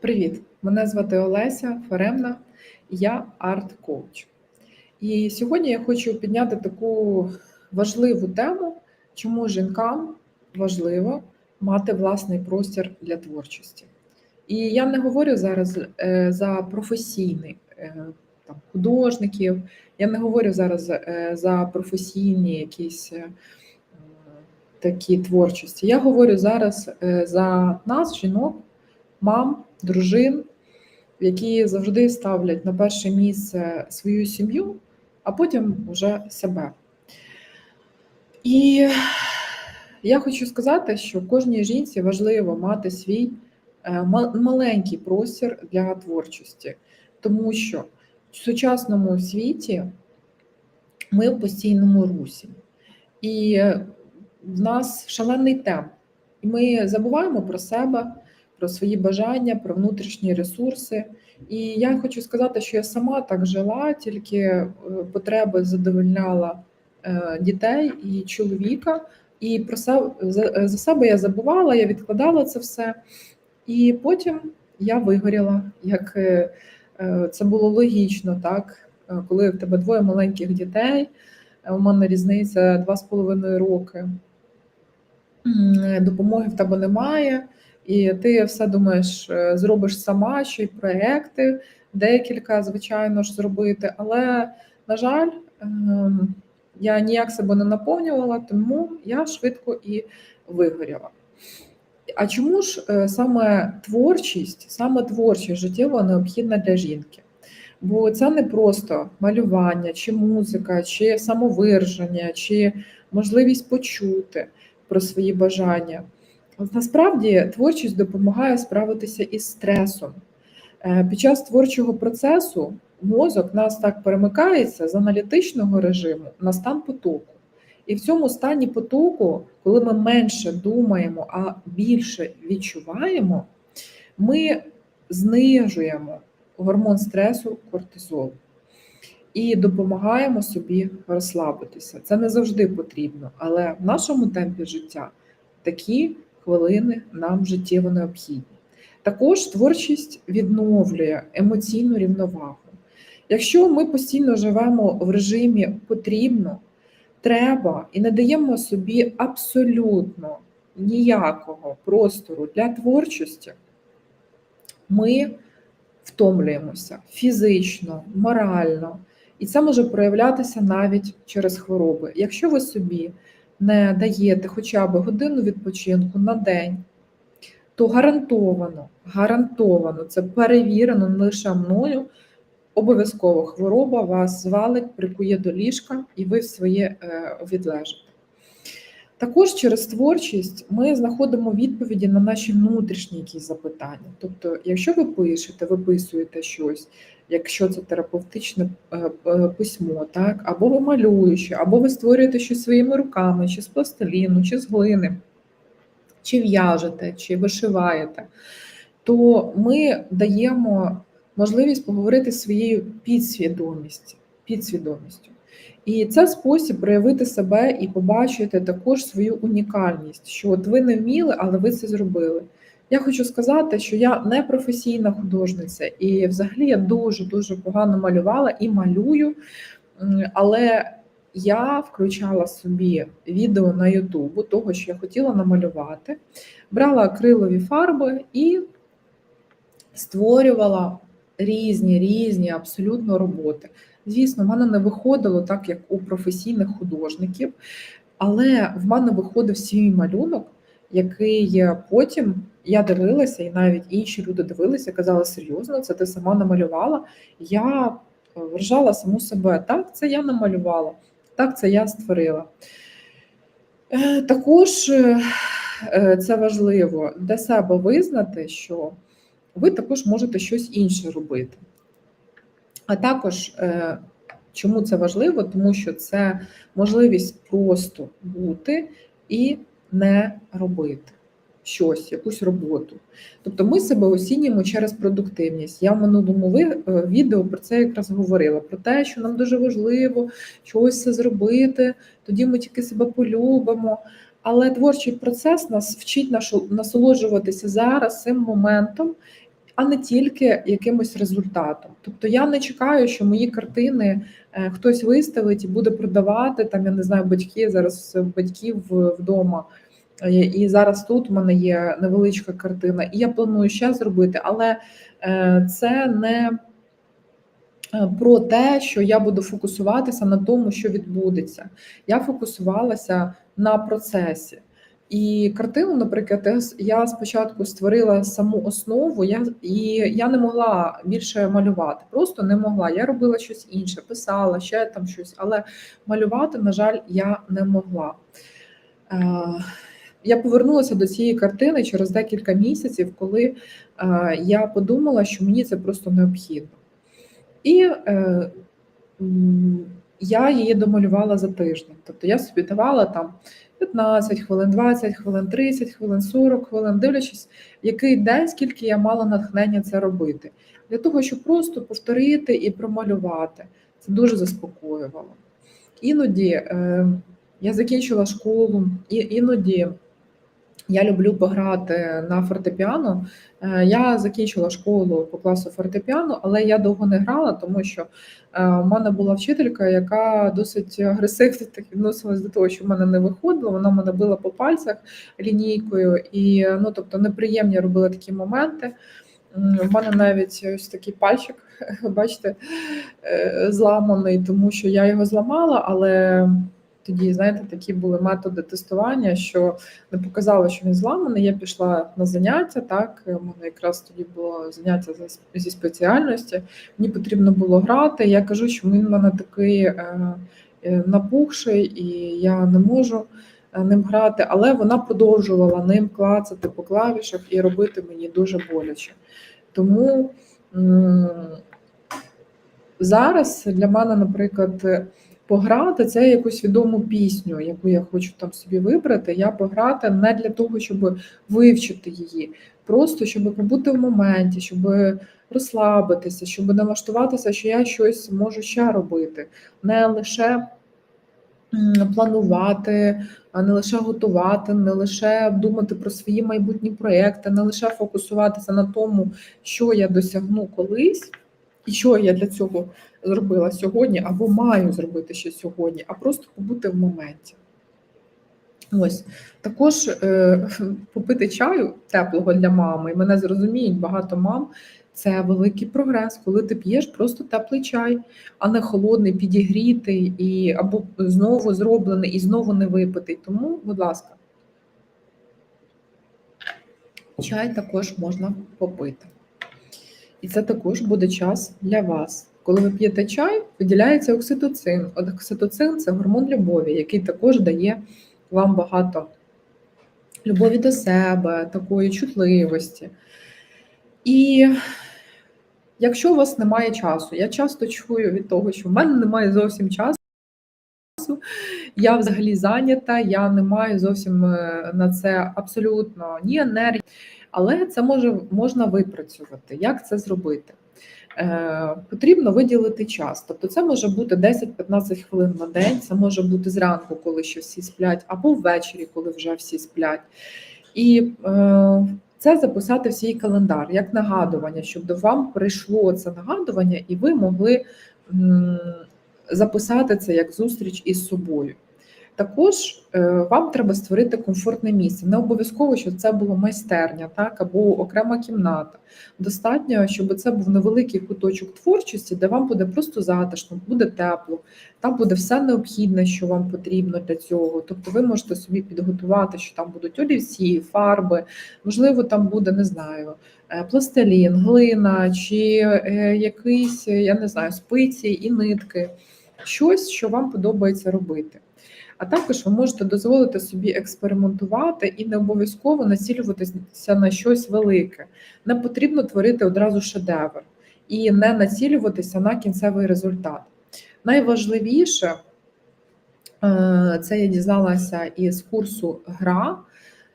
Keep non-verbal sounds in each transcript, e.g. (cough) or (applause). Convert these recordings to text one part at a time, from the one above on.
Привіт! Мене звати Олеся Феремна, я арт-коуч. І сьогодні я хочу підняти таку важливу тему, чому жінкам важливо мати власний простір для творчості. І я не говорю зараз е, за професійних е, там, художників, я не говорю зараз е, за професійні якісь такі творчості. Я говорю зараз за нас, жінок, мам дружин, які завжди ставлять на перше місце свою сім'ю, а потім вже себе. І я хочу сказати, що кожній жінці важливо мати свій е, маленький простір для творчості, тому що в сучасному світі ми в постійному русі, і в нас шалений темп. І ми забуваємо про себе, про свої бажання, про внутрішні ресурси. І я хочу сказати, що я сама так жила, тільки е, потреби задовольняла е, дітей і чоловіка. І про себе за себе я забувала, я відкладала це все. І потім я вигоріла, як е, це було логічно, так коли в тебе двоє маленьких дітей, у мене різниця два з половиною роки. Допомоги в тебе немає. І ти все думаєш, е, зробиш сама, ще й проекти, декілька, звичайно ж, зробити. Але, на жаль, ем, я ніяк себе не наповнювала, тому я швидко і вигоріла. А чому ж е, саме творчість, саме творчість життєво необхідна для жінки? Бо це не просто малювання, чи музика, чи самовираження, чи можливість почути про свої бажання. Насправді творчість допомагає справитися із стресом. Е, під час творчого процесу мозок нас так перемикається з аналітичного режиму на стан потоку. І в цьому стані потоку, коли ми менше думаємо, а більше відчуваємо, ми знижуємо гормон стресу кортизол і допомагаємо собі розслабитися. Це не завжди потрібно, але в нашому темпі життя такі хвилини нам життєво необхідні. Також творчість відновлює емоційну рівновагу. Якщо ми постійно живемо в режимі потрібно, треба і не даємо собі абсолютно ніякого простору для творчості, ми втомлюємося фізично, морально, і це може проявлятися навіть через хвороби. Якщо ви собі не даєте хоча б годину відпочинку на день, то гарантовано, гарантовано, це перевірено не лише мною, обов'язково хвороба вас звалить, прикує до ліжка, і ви своє е, відлежите. Також через творчість ми знаходимо відповіді на наші внутрішні якісь запитання. Тобто, якщо ви пишете, виписуєте щось, якщо це терапевтичне е, е, письмо, так, або ви малюючи, або ви створюєте щось своїми руками, чи з пластиліну, чи з глини, чи в'яжете, чи вишиваєте, то ми даємо можливість поговорити своєю підсвідомістю. підсвідомістю. І це спосіб проявити себе і побачити також свою унікальність, що от ви не вміли, але ви це зробили. Я хочу сказати, що я не професійна художниця, і взагалі я дуже-дуже погано малювала і малюю, але я включала собі відео на Ютубу, того, що я хотіла намалювати, брала акрилові фарби і створювала різні різні абсолютно роботи. Звісно, в мене не виходило так, як у професійних художників, але в мене виходив свій малюнок, який потім я дивилася, і навіть інші люди дивилися, казали, серйозно, це ти сама намалювала. Я е, вважала саму себе, так, це я намалювала, так, це я створила. Е, також е, це важливо для себе визнати, що ви також можете щось інше робити. А також, чому це важливо? Тому що це можливість просто бути і не робити щось, якусь роботу. Тобто ми себе оцінюємо через продуктивність. Я в минулому е, відео про це якраз говорила: про те, що нам дуже важливо щось зробити, тоді ми тільки себе полюбимо. Але творчий процес нас вчить насолоджуватися зараз цим моментом, а не тільки якимось результатом. Тобто я не чекаю, що мої картини е, хтось виставить і буде продавати. Там я не знаю, батьки зараз в батьків вдома. Е, І зараз тут у мене є невеличка картина, і я планую ще зробити, але е, це не про те, що я буду фокусуватися на тому, що відбудеться. Я фокусувалася на процесі. І картину, наприклад, я спочатку створила саму основу, я, і я не могла більше малювати. Просто не могла. Я робила щось інше, писала ще там щось, але малювати, на жаль, я не могла. Е, Я повернулася до цієї картини через декілька місяців, коли е, я подумала, що мені це просто необхідно. І е, я її домалювала за тиждень. Тобто я собі давала там 15 хвилин, 20 хвилин, 30 хвилин, 40 хвилин, дивлячись, який день, скільки я мала натхнення це робити. Для того, щоб просто повторити і промалювати. Це дуже заспокоювало. Іноді е, я закінчила школу, і іноді я люблю пограти на фортепіано. Е, Я закінчила школу по класу фортепіано, але я довго не грала, тому що е, у мене була вчителька, яка досить агресивно так відносилась до того, що в мене не виходило. Вона мене била по пальцях лінійкою, і ну тобто неприємні робили такі моменти. У мене навіть ось такий пальчик, (laughs) бачите, е, зламаний, тому що я його зламала, але тоді, знаєте, такі були методи тестування, що не показало, що він зламаний. Я пішла на заняття. Так, у мене якраз тоді було заняття зі спеціальності. Мені потрібно було грати. Я кажу, що він в мене такий е, е, напухший, і я не можу е, ним грати, але вона продовжувала ним клацати по клавішах і робити мені дуже боляче. Тому зараз для мене, наприклад, пограти це якусь відому пісню, яку я хочу там собі вибрати. Я пограти не для того, щоб вивчити її, просто щоб побути в моменті, щоб розслабитися, щоб налаштуватися, що я щось можу ще робити, не лише планувати, а не лише готувати, не лише думати про свої майбутні проекти, не лише фокусуватися на тому, що я досягну колись, і що я для цього зробила сьогодні, або маю зробити ще сьогодні, а просто побути в моменті. Ось також е, (laughs) попити чаю теплого для мами, і мене зрозуміють багато мам. Це великий прогрес, коли ти п'єш просто теплий чай, а не холодний, підігрітий і або знову зроблений і знову не випитий. Тому, будь ласка, чай також можна попити. І це також буде час для вас. Коли ви п'єте чай, виділяється окситоцин. Окситоцин це гормон любові, який також дає вам багато любові до себе, такої чутливості. І якщо у вас немає часу, я часто чую від того, що в мене немає зовсім часу, я взагалі зайнята, я не маю зовсім е, на це абсолютно ні енергії, але це може можна випрацювати. Як це зробити? Е, Потрібно виділити час. Тобто, це може бути 10-15 хвилин на день, це може бути зранку, коли ще всі сплять, або ввечері, коли вже всі сплять. І е, це записати в свій календар як нагадування, щоб до вам прийшло це нагадування, і ви могли записати це як зустріч із собою. Також е, вам треба створити комфортне місце. Не обов'язково, щоб це було майстерня, так або окрема кімната. Достатньо, щоб це був невеликий куточок творчості, де вам буде просто затишно, буде тепло. Там буде все необхідне, що вам потрібно для цього. Тобто, ви можете собі підготувати, що там будуть олівці, фарби, можливо, там буде не знаю, е, пластилін, глина чи е, якийсь, я не знаю, спиці і нитки. Щось, що вам подобається робити. А також ви можете дозволити собі експериментувати і не обов'язково націлюватися на щось велике. Не потрібно творити одразу шедевр і не націлюватися на кінцевий результат. Найважливіше е, це я дізналася із курсу гра,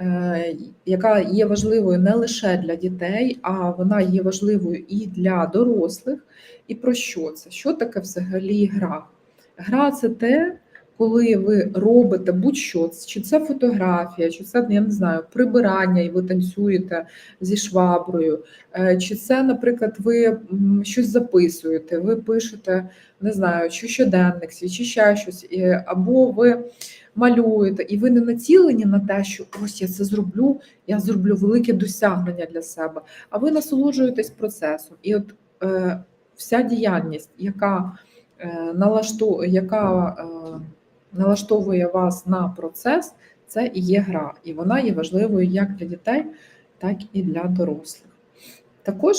е, яка є важливою не лише для дітей, а вона є важливою і для дорослих. І про що це? Що таке взагалі гра? Гра це те, коли ви робите будь-що, чи це фотографія, чи це, я не знаю, прибирання, і ви танцюєте зі шваброю, е, чи це, наприклад, ви щось записуєте, ви пишете, не знаю, чи щоденник чи ще щось, або ви малюєте, і ви не націлені на те, що ось я це зроблю, я зроблю велике досягнення для себе, а ви насолоджуєтесь процесом. І от е, вся діяльність, яка е, налашту, яка е, налаштовує вас на процес, це і є гра, і вона є важливою як для дітей, так і для дорослих. Також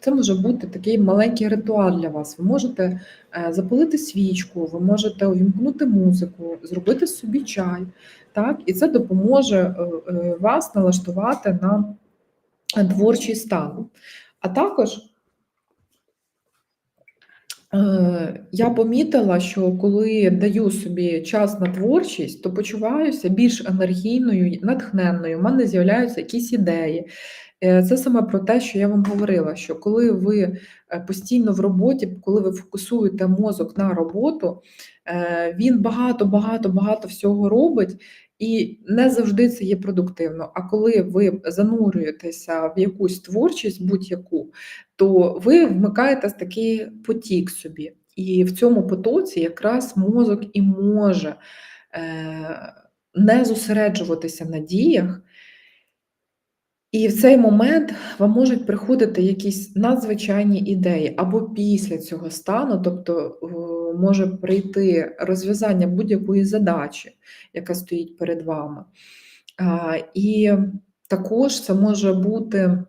це може бути такий маленький ритуал для вас. Ви можете е, запалити свічку, ви можете увімкнути музику, зробити собі чай, так, і це допоможе е, е, вас налаштувати на творчий стан. А також Я помітила, що коли даю собі час на творчість, то почуваюся більш енергійною, натхненною, у мене з'являються якісь ідеї. Е, Це саме про те, що я вам говорила: що коли ви е, постійно в роботі, коли ви фокусуєте мозок на роботу, е, він багато, багато, багато всього робить. І не завжди це є продуктивно. А коли ви занурюєтеся в якусь творчість, будь-яку, то ви вмикаєте такий потік собі. І в цьому потоці якраз мозок і може е, не зосереджуватися на діях. І в цей момент вам можуть приходити якісь надзвичайні ідеї або після цього стану, тобто може прийти розв'язання будь-якої задачі, яка стоїть перед вами. І також це може бути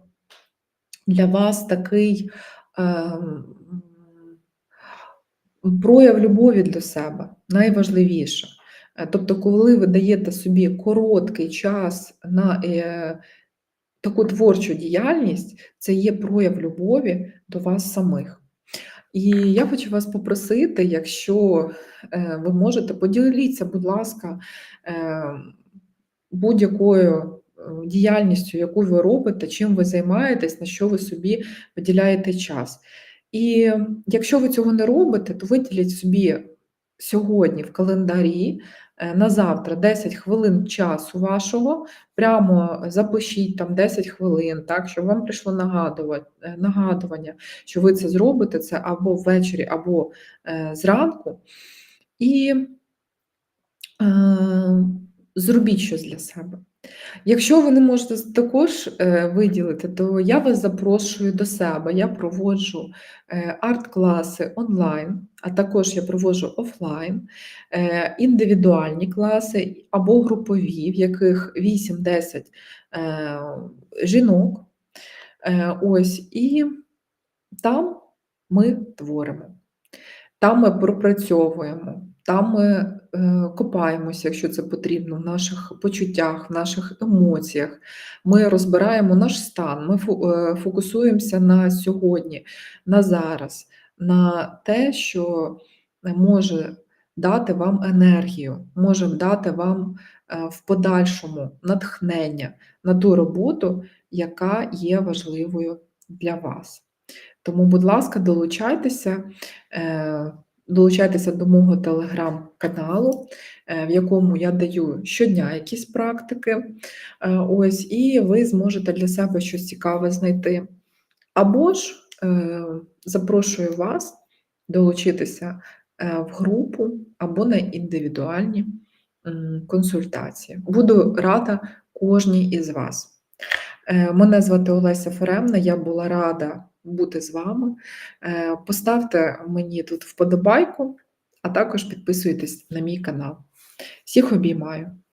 для вас такий ем, прояв любові до себе, найважливіше. Е, Тобто, коли ви даєте собі короткий час на е, таку творчу діяльність, це є прояв любові до вас самих. І я хочу вас попросити, якщо е, ви можете, поділіться, будь ласка, е, будь-якою е, діяльністю, яку ви робите, чим ви займаєтесь, на що ви собі виділяєте час. І якщо ви цього не робите, то виділіть собі сьогодні в календарі на завтра 10 хвилин часу вашого, прямо запишіть там 10 хвилин, так, щоб вам прийшло нагадування, нагадування, що ви це зробите, це або ввечері, або е, зранку. І е, зробіть щось для себе. Якщо ви не можете також е, виділити, то я вас запрошую до себе. Я проводжу е, арт-класи онлайн, а також я проводжу офлайн, е, індивідуальні класи або групові, в яких 8-10 е, жінок. Ось, і там ми творимо, там ми пропрацьовуємо. Там ми копаємося, якщо це потрібно, в наших почуттях, в наших емоціях. Ми розбираємо наш стан, ми е, фокусуємося на сьогодні, на зараз, на те, що може дати вам енергію, може дати вам е, в подальшому натхнення на ту роботу, яка є важливою для вас. Тому, будь ласка, долучайтеся. Долучайтеся до мого телеграм-каналу, е, в якому я даю щодня якісь практики. Е, Ось, і ви зможете для себе щось цікаве знайти. Або ж е, запрошую вас долучитися в групу або на індивідуальні консультації. Буду рада кожній із вас. Мене звати Олеся Феремна, я була рада бути з вами. Е, Поставте мені тут вподобайку, а також підписуйтесь на мій канал. Всіх обіймаю!